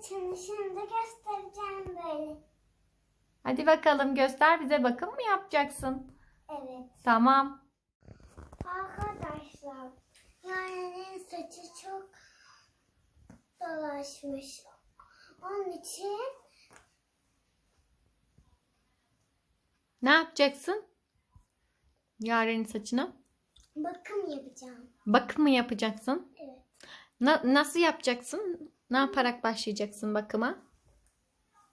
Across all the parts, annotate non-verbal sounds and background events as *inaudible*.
saçını şimdi göstereceğim böyle. Hadi bakalım göster bize bakım mı yapacaksın? Evet. Tamam. Arkadaşlar Yaren'in saçı çok dolaşmış. Onun için Ne yapacaksın? Yarenin saçına. bakım yapacağım. Bakım mı yapacaksın? Evet. Na- nasıl yapacaksın? Ne yaparak başlayacaksın bakıma?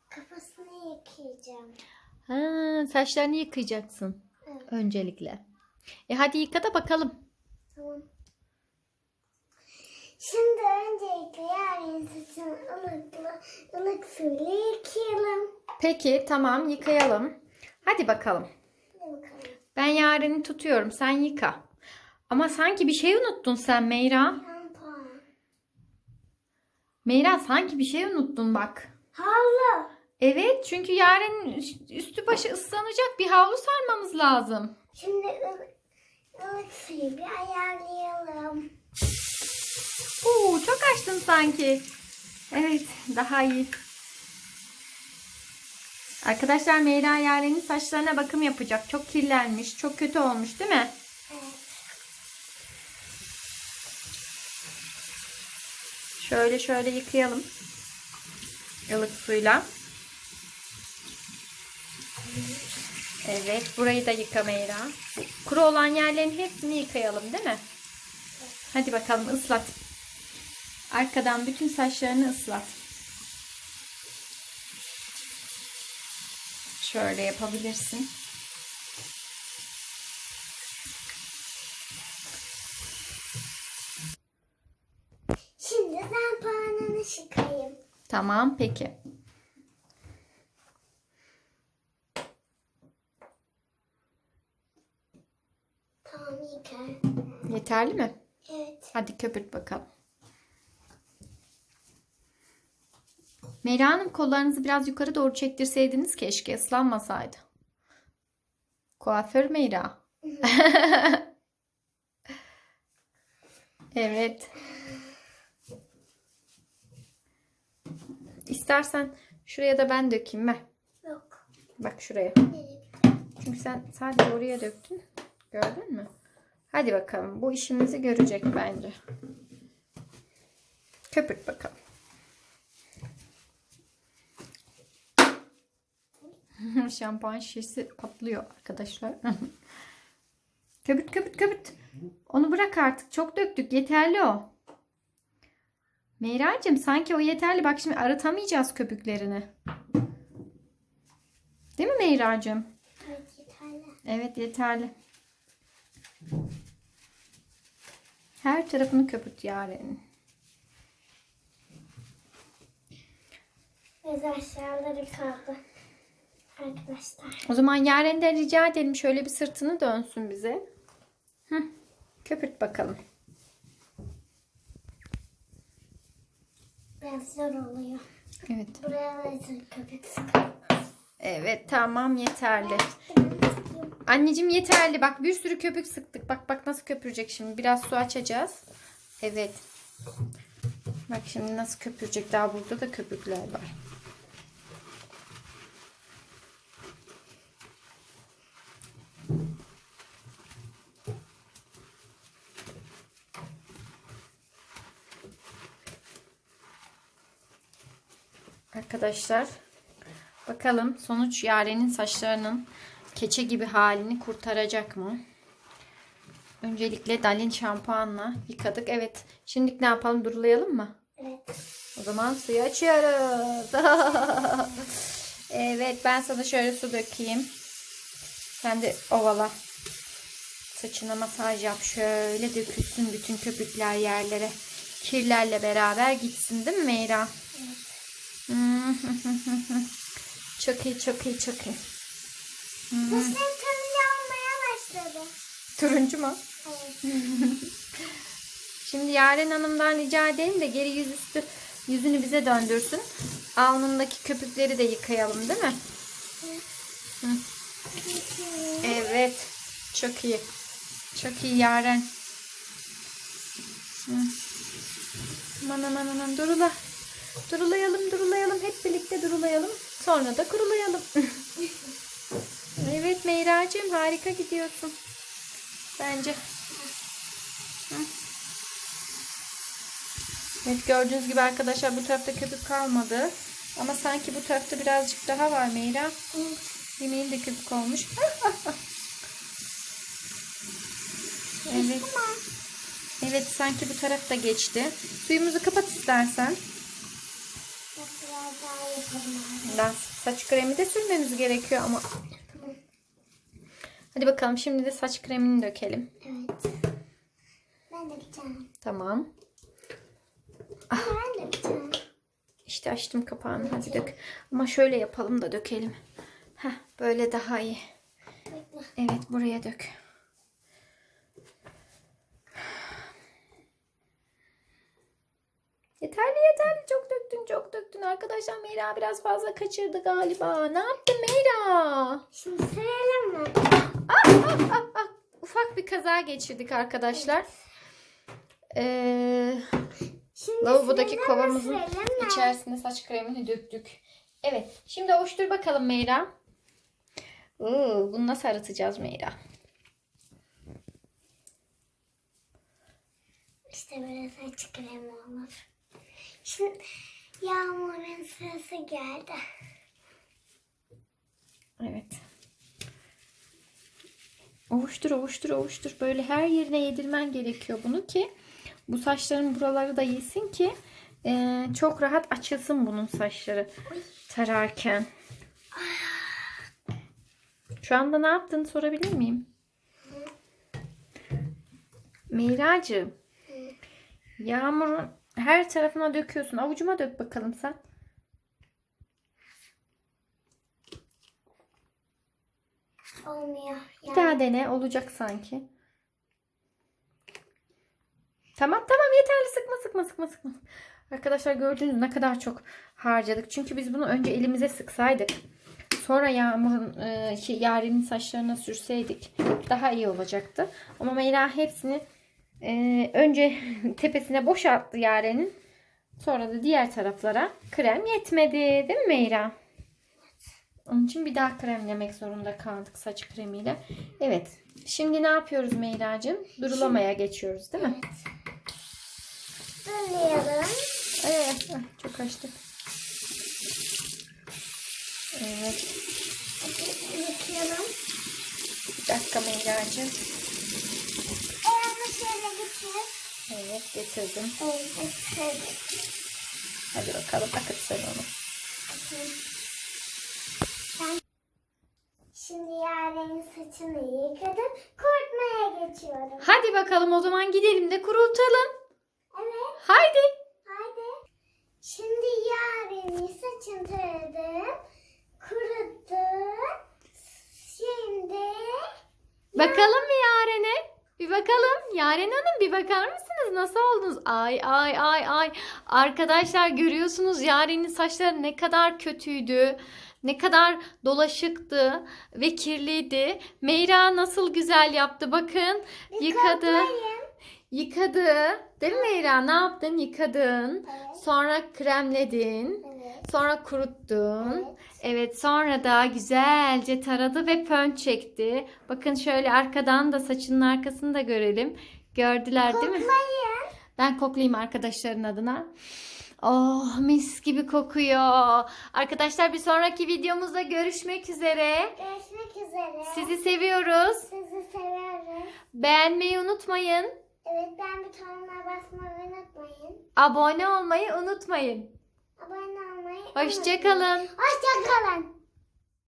Kafasını yıkayacağım. Ha, saçlarını yıkayacaksın Evet. öncelikle. E hadi yıka da bakalım. Tamam. Şimdi öncelikle Yaren'in saçını ılıkla, ılık suyla yıkayalım. Peki tamam yıkayalım. Hadi bakalım. Hadi bakalım. Ben Yaren'i tutuyorum sen yıka. Ama sanki bir şey unuttun sen Meyra. Şampuan. Meyra sanki bir şey unuttun bak. Havlu. Evet çünkü üst- üstü başı ıslanacak bir havlu sarmamız lazım. Şimdi ılık suyu bir ayarlayalım. Oo çok açtın sanki. Evet daha iyi. Arkadaşlar Meyra Yaren'in saçlarına bakım yapacak. Çok kirlenmiş, çok kötü olmuş değil mi? Evet. Şöyle şöyle yıkayalım. Ilık suyla. Evet burayı da yıka Meyra. Kuru olan yerlerin hepsini yıkayalım değil mi? Hadi bakalım ıslat. Arkadan bütün saçlarını ıslat. Şöyle yapabilirsin. Tamam peki. Tamam yıkar. Yeterli mi? Evet. Hadi köpürt bakalım. Meyra Hanım kollarınızı biraz yukarı doğru çektirseydiniz keşke ıslanmasaydı. Kuaför Meyra. *laughs* evet. İstersen şuraya da ben dökeyim mi? Yok. Bak şuraya. Çünkü sen sadece oraya döktün. Gördün mü? Hadi bakalım. Bu işimizi görecek bence. Köpürt bakalım. *laughs* Şampuan şişesi atlıyor arkadaşlar. *laughs* köpürt köpürt köpürt. Onu bırak artık. Çok döktük. Yeterli o. Meyra'cığım sanki o yeterli. Bak şimdi arıtamayacağız köpüklerini. Değil mi Meyra'cığım? Evet yeterli. Evet yeterli. Her tarafını köpürt Yaren'in. Ve aşağıları kaldı. Arkadaşlar. O zaman Yaren'den rica edelim şöyle bir sırtını dönsün bize. Hı. Köpürt bakalım. Zor oluyor. Evet. Buraya da köpük sıkalım. Evet tamam yeterli. Anneciğim yeterli. Bak bir sürü köpük sıktık. Bak bak nasıl köpürecek şimdi. Biraz su açacağız. Evet. Bak şimdi nasıl köpürecek. Daha burada da köpükler var. Arkadaşlar bakalım sonuç Yaren'in saçlarının keçe gibi halini kurtaracak mı? Öncelikle Dalin şampuanla yıkadık. Evet. Şimdi ne yapalım? Durulayalım mı? Evet. O zaman suyu açıyoruz. *laughs* evet ben sana şöyle su dökeyim. Sen de ovala. Saçına masaj yap. Şöyle dökülsün bütün köpükler yerlere. Kirlerle beraber gitsin değil mi Meyra? *laughs* çok iyi çok iyi çok iyi. Saçlarım turuncu olmaya başladı. Turuncu mu? Evet. *laughs* Şimdi Yaren Hanım'dan rica edelim de geri yüzüstü yüzünü bize döndürsün. Alnındaki köpükleri de yıkayalım değil mi? Hı. Evet. Çok iyi. Çok iyi Yaren. Hı. Aman aman aman Durula. Durulayalım, durulayalım. Hep birlikte durulayalım. Sonra da kurulayalım. *laughs* evet Meyra'cığım harika gidiyorsun. Bence. Hı. Evet gördüğünüz gibi arkadaşlar bu tarafta köpük kalmadı. Ama sanki bu tarafta birazcık daha var Meyra. Yemeğin de köpük olmuş. *laughs* evet. Evet sanki bu taraf da geçti. Suyumuzu kapat istersen. Daha saç kremi de sürmemiz gerekiyor ama. Hadi bakalım şimdi de saç kremini dökelim. Evet. Ben tane. Tamam. Ben de bir tane. İşte açtım kapağını. Hadi dök. Ama şöyle yapalım da dökelim. Heh, böyle daha iyi. Evet buraya dök. Yeterli yeterli çok döktün çok döktün arkadaşlar Meyra biraz fazla kaçırdı galiba. Ne yaptın Meyra? Şimdi sürelim mi? Ah, ah, ah, ah. Ufak bir kaza geçirdik arkadaşlar. Ee, Şimdi lavabodaki kovamızın içerisine saç kremini döktük. Evet şimdi ovuştur bakalım Meyra. Oo, bunu nasıl arıtacağız Meyra? İşte böyle saç kremi olur. Şimdi yağmurun sırası geldi. Evet. Ovuştur, ovuştur, ovuştur. Böyle her yerine yedirmen gerekiyor bunu ki bu saçların buraları da yesin ki e, çok rahat açılsın bunun saçları tararken. Şu anda ne yaptığını sorabilir miyim? Meyracığım. Yağmurun her tarafına döküyorsun. Avucuma dök bakalım sen. Olmuyor. Bir Yani. daha dene. Olacak sanki. Tamam tamam yeterli. Sıkma sıkma sıkma sıkma. Arkadaşlar gördüğünüz ne kadar çok harcadık. Çünkü biz bunu önce elimize sıksaydık. Sonra Yağmur'un e, şey, Yaren'in saçlarına sürseydik daha iyi olacaktı. Ama Meyra hepsini e, önce *laughs* tepesine boşalttı Yaren'in. Sonra da diğer taraflara krem yetmedi. Değil mi Meyra? Onun için bir daha kremlemek zorunda kaldık saç kremiyle. Evet. Şimdi ne yapıyoruz Meyra'cığım? Durulamaya geçiyoruz değil mi? Evet. ah, Çok açtık. Evet. Yıkıyorum. Bir dakika Meyra'cığım. Evet getirdim. Hadi bakalım akıt sen onu. Şimdi Yaren'in saçını yıkadım. Kurutmaya geçiyorum. Hadi bakalım o zaman gidelim de kurultalım. Evet. Haydi. Haydi. Şimdi Yaren'in saçını taradım. Kuruttum. Şimdi Bakalım bir Yaren'e. Bir bakalım. Yaren Hanım bir bakar mısınız? Nasıl oldunuz? Ay ay ay ay. Arkadaşlar görüyorsunuz Yaren'in saçları ne kadar kötüydü. Ne kadar dolaşıktı ve kirliydi. Meyra nasıl güzel yaptı bakın. bir Yıkadı. koklayın. Yıkadı. Değil mi Meyra? Ne yaptın? Yıkadın. Evet. Sonra kremledin. Evet. Sonra kuruttun. Evet. Evet sonra da güzelce taradı ve fön çekti. Bakın şöyle arkadan da saçının arkasını da görelim. Gördüler değil mi? Koklayın. Ben koklayayım arkadaşların adına. Oh mis gibi kokuyor. Arkadaşlar bir sonraki videomuzda görüşmek üzere. Görüşmek üzere. Sizi seviyoruz. Sizi seviyorum. Beğenmeyi unutmayın. Evet ben butonuna basmayı unutmayın. Abone olmayı unutmayın. Abone olmayı. Hoşçakalın. Hoşçakalın.